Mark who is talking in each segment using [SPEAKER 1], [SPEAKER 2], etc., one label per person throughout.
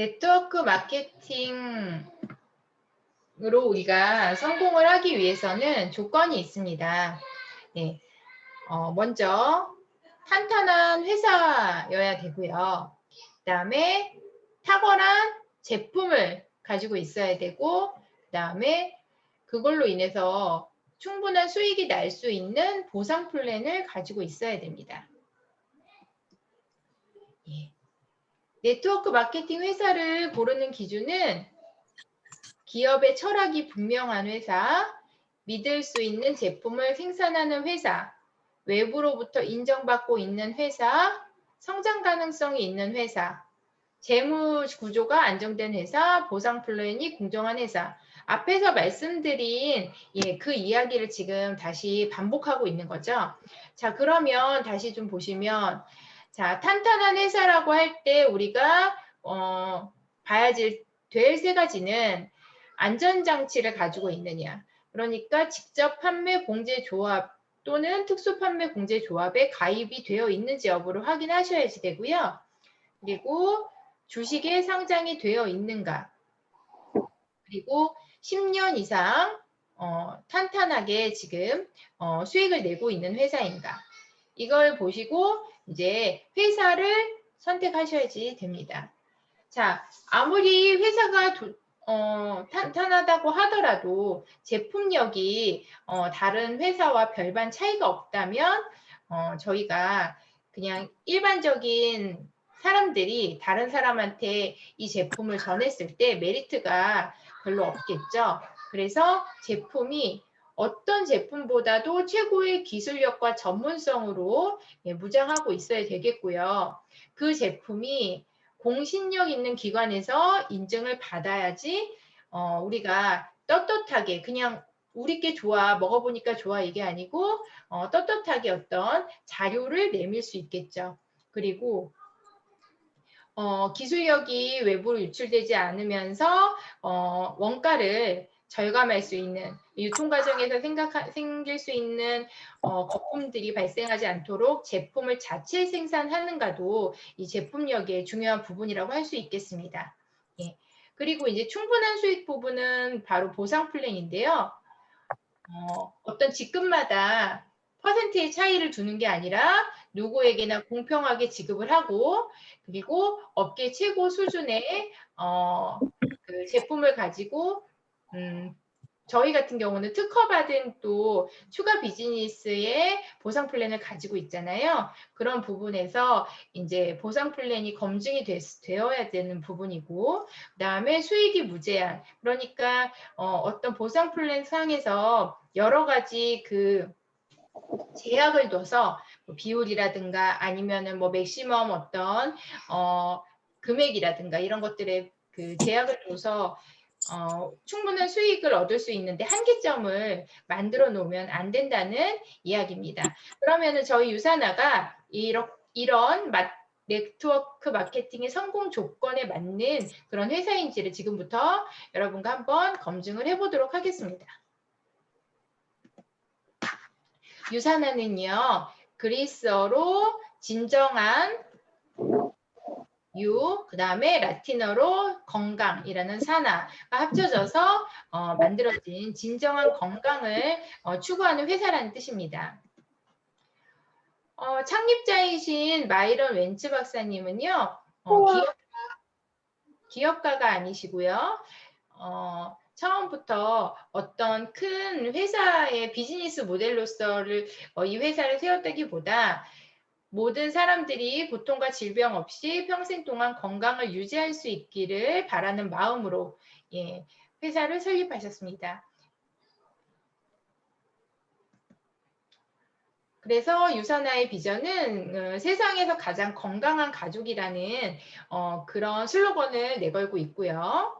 [SPEAKER 1] 네. 네트워크 마케팅으로 우리가 성공을 하기 위해서는 조건이 있습니다. 네. 어, 먼저 탄탄한 회사여야 되고요. 그 다음에 탁월한 제품을 가지고 있어야 되고, 그 다음에 그걸로 인해서 충분한 수익이 날 수 있는 보상 플랜을 가지고 있어야 됩니다. 예. 네트워크 마케팅 회사를 고르는 기준은 기업의 철학이 분명한 회사, 믿을 수 있는 제품을 생산하는 회사, 외부로부터 인정받고 있는 회사, 성장 가능성이 있는 회사, 재무 구조가 안정된 회사, 보상 플랜이 공정한 회사. 앞에서 말씀드린 예, 그 이야기를 지금 다시 반복하고 있는 거죠. 자, 그러면 다시 좀 보시면 자, 탄탄한 회사라고 할 때 우리가 어, 봐야지 될 세 가지는 안전장치를 가지고 있느냐. 그러니까 직접 판매 공제 조합 또는 특수 판매 공제 조합에 가입이 되어 있는지 여부를 확인하셔야지 되고요. 그리고 주식에 상장이 되어 있는가. 그리고 10년 이상 어, 탄탄하게 지금 어, 수익을 내고 있는 회사인가. 이걸 보시고 이제 회사를 선택하셔야지 됩니다. 자, 아무리 회사가 도, 어, 탄탄하다고 하더라도 제품력이 어, 다른 회사와 별반 차이가 없다면 어, 저희가 그냥 일반적인 사람들이 다른 사람한테 이 제품을 전했을 때 메리트가 별로 없겠죠. 그래서 제품이 어떤 제품보다도 최고의 기술력과 전문성으로 예, 무장하고 있어야 되겠고요. 그 제품이 공신력 있는 기관에서 인증을 받아야지 어, 우리가 떳떳하게 그냥 우리께 좋아 먹어보니까 좋아 이게 아니고 어, 떳떳하게 어떤 자료를 내밀 수 있겠죠. 그리고 어, 기술력이 외부로 유출되지 않으면서 어, 원가를 절감할 수 있는 유통 과정에서 생각 생길 수 있는 어, 거품들이 발생하지 않도록 제품을 자체 생산하는가도 이 제품력의 중요한 부분이라고 할 수 있겠습니다. 예. 그리고 이제 충분한 수익 부분은 바로 보상 플랜인데요. 어, 어떤 직급마다 퍼센트의 차이를 두는 게 아니라 누구에게나 공평하게 지급을 하고 그리고 업계 최고 수준의 어, 그 제품을 가지고 음, 저희 같은 경우는 특허받은 또 추가 비즈니스의 보상 플랜을 가지고 있잖아요. 그런 부분에서 이제 보상 플랜이 검증이 됐, 되어야 되는 부분이고, 그 다음에 수익이 무제한. 그러니까 어, 떤 보상 플랜 상에서 여러 가지 그 제약을 둬서 뭐 비율이라든가 아니면은 뭐 맥시멈 어떤 어, 금액이라든가 이런 것들에 그 제약을 둬서 어, 충분한 수익을 얻을 수 있는데 한계점을 만들어 놓으면 안 된다는 이야기입니다. 그러면은 저희 유산화가 이런, 이런 마, 네트워크 마케팅의 성공 조건에 맞는 그런 회사인지를 지금부터 여러분과 한번 검증을 해보도록 하겠습니다. 유산화는요, 그리스어로 진정한 유, 그 다음에 라틴어로 건강이라는 산화가 합쳐져서 어, 만들어진 진정한 건강을 어, 추구하는 회사라는 뜻입니다. 어, 창립자이신 마이런 웬츠 박사님은요, 어, 기업가, 기업 가가 아니시고요. 어, 처음부터 어떤 큰 회사의 비즈니스 모델로서를 어, 이 회사를 세웠다기보다 모든 사람들이 고통과 질병 없이 평생 동안 건강을 유지할 수 있기를 바라는 마음으로 예, 회사를 설립하셨습니다. 그래서 유산화의 비전은 어, 세상에서 가장 건강한 가족이라는 어, 그런 슬로건을 내걸고 있고요.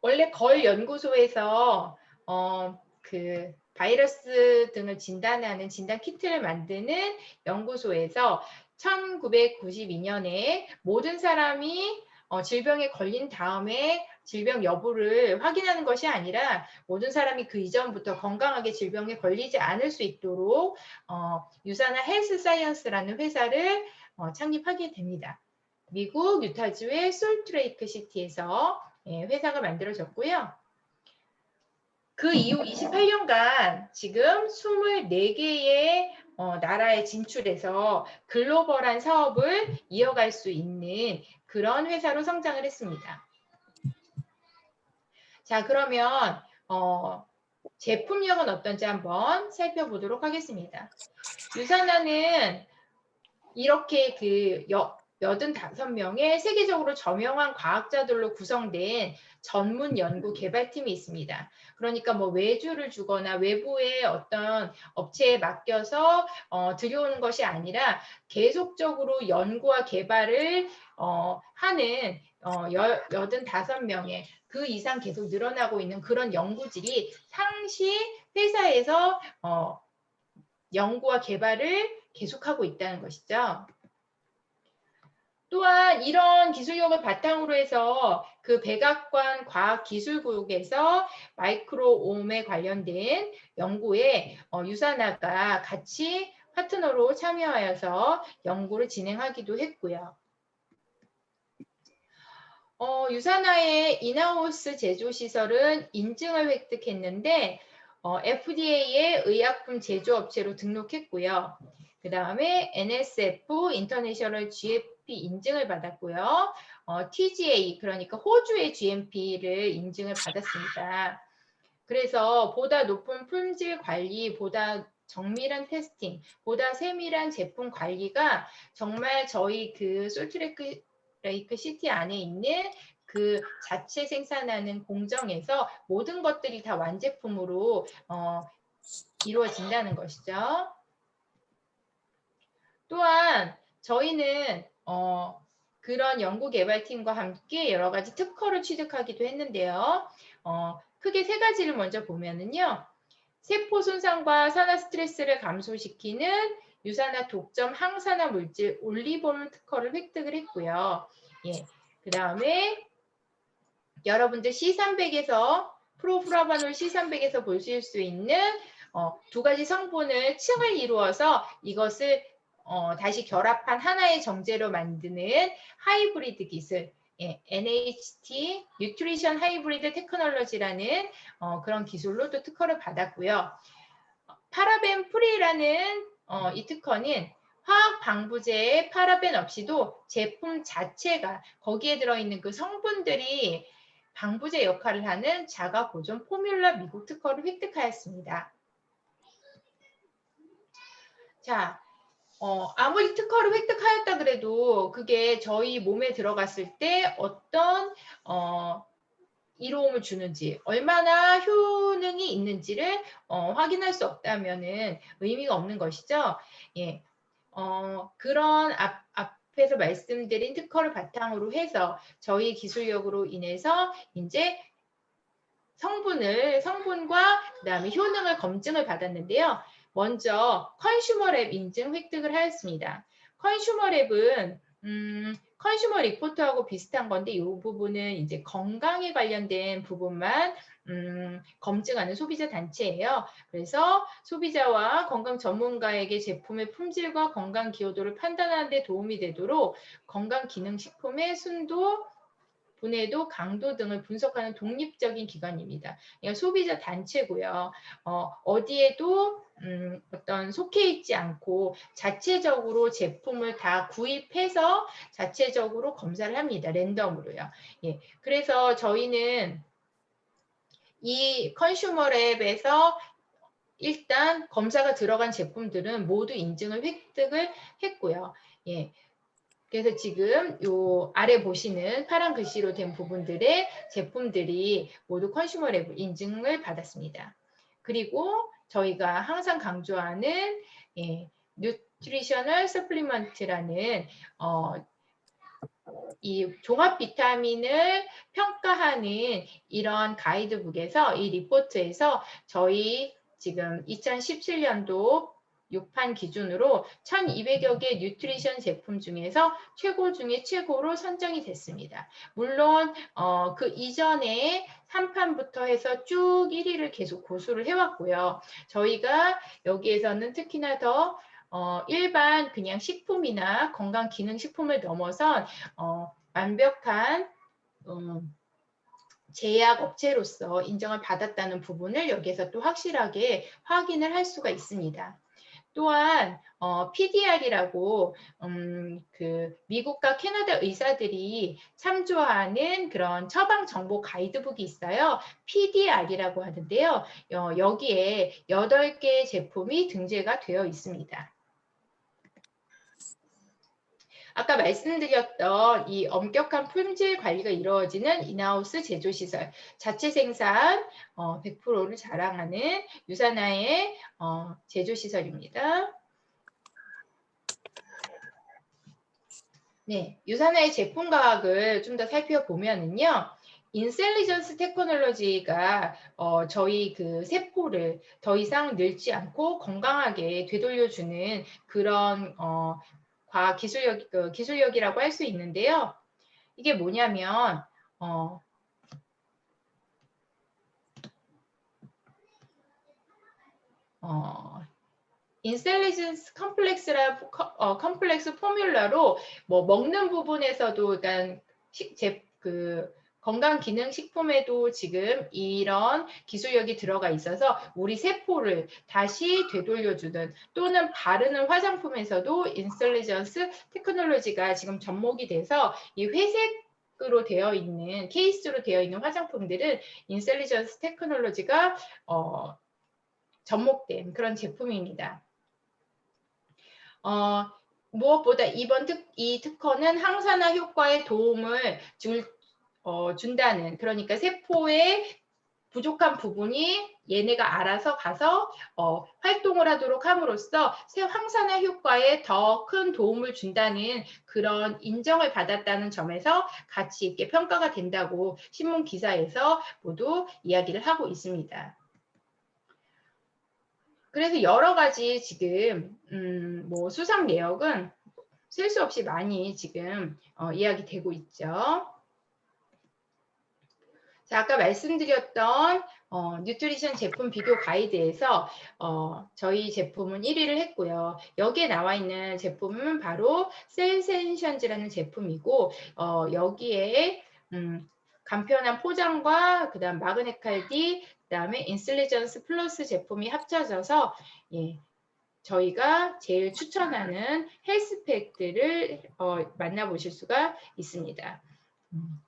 [SPEAKER 1] 원래 걸 연구소에서 어, 그 바이러스 등을 진단하는 진단 키트를 만드는 연구소에서 1992년에 모든 사람이 어, 질병에 걸린 다음에 질병 여부를 확인하는 것이 아니라 모든 사람이 그 이전부터 건강하게 질병에 걸리지 않을 수 있도록 어, 유산화 헬스 사이언스라는 회사를 어, 창립하게 됩니다. 미국 유타주의 솔트레이크 시티에서 예, 회사가 만들어졌고요. 그 이후 28년간 지금 24개의 어, 나라에 진출해서 글로벌한 사업을 이어갈 수 있는 그런 회사로 성장을 했습니다. 자, 그러면 어, 제품력은 어떤지 한번 살펴보도록 하겠습니다. 유산화는 이렇게 그 여, 85명의 세계적으로 저명한 과학자들로 구성된 전문 연구 개발팀이 있습니다. 그러니까 뭐 외주를 주거나 외부의 어떤 업체에 맡겨서 어, 들여오는 것이 아니라 계속적으로 연구와 개발을 어, 하는 어, 85명의 그 이상 계속 늘어나고 있는 그런 연구질이 상시 회사에서 어, 연구와 개발을 계속하고 있다는 것이죠. 또한 이런 기술력을 바탕으로 해서 그 백악관 과학기술국에서 마이크로옴에 관련된 연구에 어, 유산화가 같이 파트너로 참여하여서 연구를 진행하기도 했고요. 어, 유산화의 인하우스 제조 시설은 인증을 획득했는데 어, FDA의 의약품 제조업체로 등록했고요. 그 다음에 NSF 인터내셔널 인증을 받았고요. 어, TGA 그러니까 호주의 GMP를 인증을 받았습니다. 그래서 보다 높은 품질 관리, 보다 정밀한 테스팅, 보다 세밀한 제품 관리가 정말 저희 그 솔트레이크 레이크 시티 안에 있는 그 자체 생산하는 공정에서 모든 것들이 다 완제품으로 어, 이루어진다는 것이죠. 또한 저희는 어, 그런 연구개발팀과 함께 여러 가지 특허를 취득하기도 했는데요. 어, 크게 세 가지를 먼저 보면은요. 세포 손상과 산화 스트레스를 감소시키는 유산화 독점 항산화 물질 올리볼 특허를 획득을 했고요. 예. 그 다음에 여러분들 C300에서 프로프라바놀 C300에서 보실 수 있는 어, 두 가지 성분을 층을 이루어서 이것을 어, 다시 결합한 하나의 정제로 만드는 하이브리드 기술 예, NHT 뉴트리션 하이브리드 테크놀로지라는 어, 그런 기술로 또 특허를 받았고요. 파라벤 프리라는 어, 이 특허는 화학 방부제에 파라벤 없이도 제품 자체가 거기에 들어있는 그 성분들이 방부제 역할을 하는 자가 보존 포뮬러 미국 특허를 획득하였습니다. 자, 어, 아무리 특허를 획득하였다 그래도 그게 저희 몸에 들어갔을 때 어떤 어, 이로움을 주는지 얼마나 효능이 있는지를 어, 확인할 수 없다면 은 의미가 없는 것이죠. 예, 어, 그런 앞, 앞에서 말씀드린 특허를 바탕으로 해서 저희 기술력으로 인해서 이제 성분을 성분과 그다음에 효능을 검증을 받았는데요. 먼저 컨슈머랩 인증 획득을 하였습니다. 컨슈머랩은 음, 컨슈머 리포트하고 비슷한 건데 이 부분은 이제 건강에 관련된 부분만 음, 검증하는 소비자 단체예요. 그래서 소비자와 건강 전문가에게 제품의 품질과 건강 기여도를 판단하는 데 도움이 되도록 건강 기능 식품의 순도 분해도, 강도 등을 분석하는 독립적인 기관입니다. 그러니까 소비자 단체고요. 어, 어디에도 음, 어떤 속해 있지 않고 자체적으로 제품을 다 구입해서 자체적으로 검사를 합니다. 랜덤으로요. 예. 그래서 저희는 이 컨슈머 랩에서 일단 검사가 들어간 제품들은 모두 인증을 획득을 했고요. 예. 그래서 지금 요 아래 보시는 파란 글씨로 된 부분들의 제품들이 모두 컨슈머 랩 인증을 받았습니다. 그리고 저희가 항상 강조하는 예, 뉴트리셔널 서플리먼트라는 어, 이 종합 비타민을 평가하는 이런 가이드북에서 이 리포트에서 저희 지금 2017년도 6판 기준으로 1200여 개 뉴트리션 제품 중에서 최고 중에 최고로 선정이 됐습니다. 물론 어, 그 이전에 3판부터 해서 쭉 1위를 계속 고수를 해왔고요. 저희가 여기에서는 특히나 더 어, 일반 그냥 식품이나 건강 기능 식품을 넘어선 어, 완벽한 음, 제약 업체로서 인정을 받았다는 부분을 여기에서 또 확실하게 확인을 할 수가 있습니다. 또한 어, PDR이라고 음, 그 미국과 캐나다 의사들이 참조하는 그런 처방 정보 가이드북이 있어요. PDR이라고 하는데요. 어, 여기에 8개 제품이 등재가 되어 있습니다. 아까 말씀드렸던 이 엄격한 품질 관리가 이루어지는 인하우스 제조 시설, 자체 생산 어, 100%를 자랑하는 유산화의 어, 제조 시설입니다. 네, 유산화의 제품 과학을 좀 더 살펴보면은요. 인셀리전스 테크놀로지가 어, 저희 그 세포를 더 이상 늙지 않고 건강하게 되돌려주는 그런 어, 과학 기술력 그 기술력이라고 할 수 있는데요. 이게 뭐냐면 어, 어, 인셀리전스 컴플렉스라 어, 컴플렉스 포뮬러로 뭐 먹는 부분에서도 일단 식, 제, 그 건강 기능 식품에도 지금 이런 기술력이 들어가 있어서 우리 세포를 다시 되돌려주는 또는 바르는 화장품에서도 인셀리전스 테크놀로지가 지금 접목이 돼서 이 회색 으로 되어 있는 케이스로 되어 있는 화장품들은 인셀리전스 테크놀로지가 어, 접목된 그런 제품입니다. 어, 무엇보다 이번 특, 이 특허는 항산화 효과에 도움을 줄 어, 준다는 그러니까 세포의 부족한 부분이 얘네가 알아서 가서 어, 활동을 하도록 함으로써 새 항산화 효과에 더 큰 도움을 준다는 그런 인정을 받았다는 점에서 가치 있게 평가가 된다고 신문 기사에서 모두 이야기를 하고 있습니다. 그래서 여러 가지 지금 음, 뭐 수상 내역은 셀 수 없이 많이 지금 어, 이야기되고 있죠. 자, 아까 말씀드렸던 어, 뉴트리션 제품 비교 가이드에서 어, 저희 제품은 1위를 했고요. 여기에 나와 있는 제품은 바로 센센션즈라는 제품이고 어, 여기에 음, 간편한 포장과 그다음 마그네칼디 그다음에 인슬리전스 플러스 제품이 합쳐져서 예, 저희가 제일 추천하는 헬스팩들을 어, 만나보실 수가 있습니다. 음.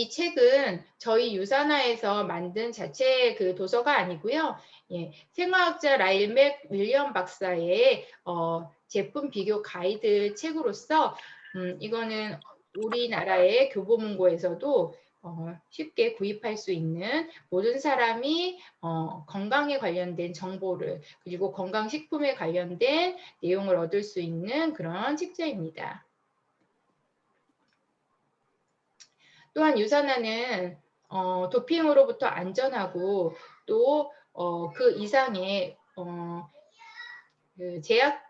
[SPEAKER 1] 이 책은 저희 유산화에서 만든 자체 그 도서가 아니고요. 예, 생화학자 라일맥 윌리엄 박사의 어, 제품 비교 가이드 책으로서 음, 이거는 우리나라의 교보문고에서도 어, 쉽게 구입할 수 있는 모든 사람이 어, 건강에 관련된 정보를 그리고 건강식품에 관련된 내용을 얻을 수 있는 그런 책자입니다. 또한 유산화는 어, 도핑으로부터 안전하고 또그 어, 이상의 어, 그 제약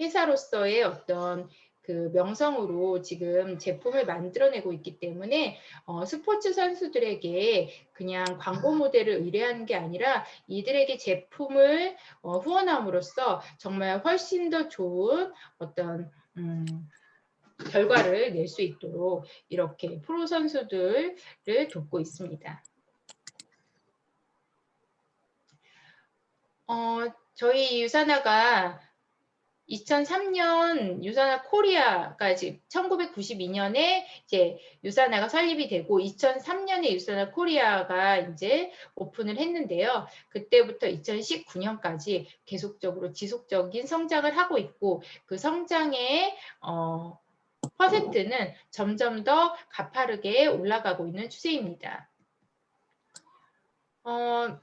[SPEAKER 1] 회사로서의 어떤 그 명성으로 지금 제품을 만들어내고 있기 때문에 어, 스포츠 선수들에게 그냥 광고 모델을 의뢰하는 게 아니라 이들에게 제품을 어, 후원함으로써 정말 훨씬 더 좋은 어떤 음, 결과를 낼 수 있도록 이렇게 프로 선수들을 돕고 있습니다. 어, 저희 유산화가 2003년 유산화 코리아까지 1992년에 이제 유산화가 설립이 되고 2003년에 유산화 코리아가 이제 오픈을 했는데요. 그때부터 2019년까지 계속적으로 지속적인 성장을 하고 있고 그 성장의 어, 퍼센트는 점점 더 가파르게 올라가고 있는 추세입니다. 어,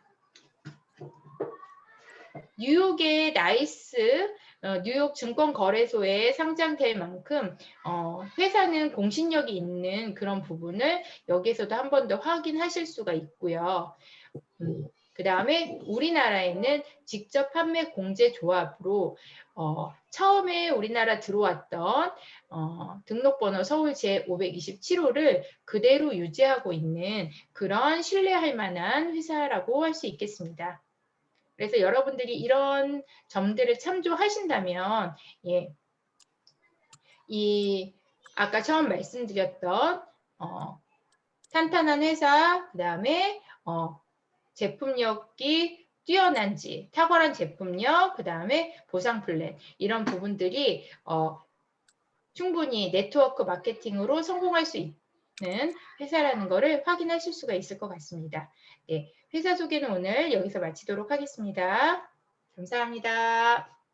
[SPEAKER 1] 뉴욕의 나이스 어, 뉴욕 증권거래소에 상장될 만큼 어, 회사는 공신력이 있는 그런 부분을 여기서도 한 번 더 확인하실 수가 있고요. 음, 그 다음에 우리나라에는 직접 판매 공제 조합으로 어, 처음에 우리나라 들어왔던 어, 등록번호 서울 제527호를 그대로 유지하고 있는 그런 신뢰할 만한 회사라고 할 수 있겠습니다. 그래서 여러분들이 이런 점들을 참조하신다면 예, 이 아까 처음 말씀드렸던 어, 탄탄한 회사, 그 다음에 어, 제품력이 뛰어난지, 탁월한 제품력, 그 다음에 보상 플랜 이런 부분들이 어, 충분히 네트워크 마케팅으로 성공할 수 있는 회사라는 것을 확인하실 수가 있을 것 같습니다. 네, 회사 소개는 오늘 여기서 마치도록 하겠습니다. 감사합니다.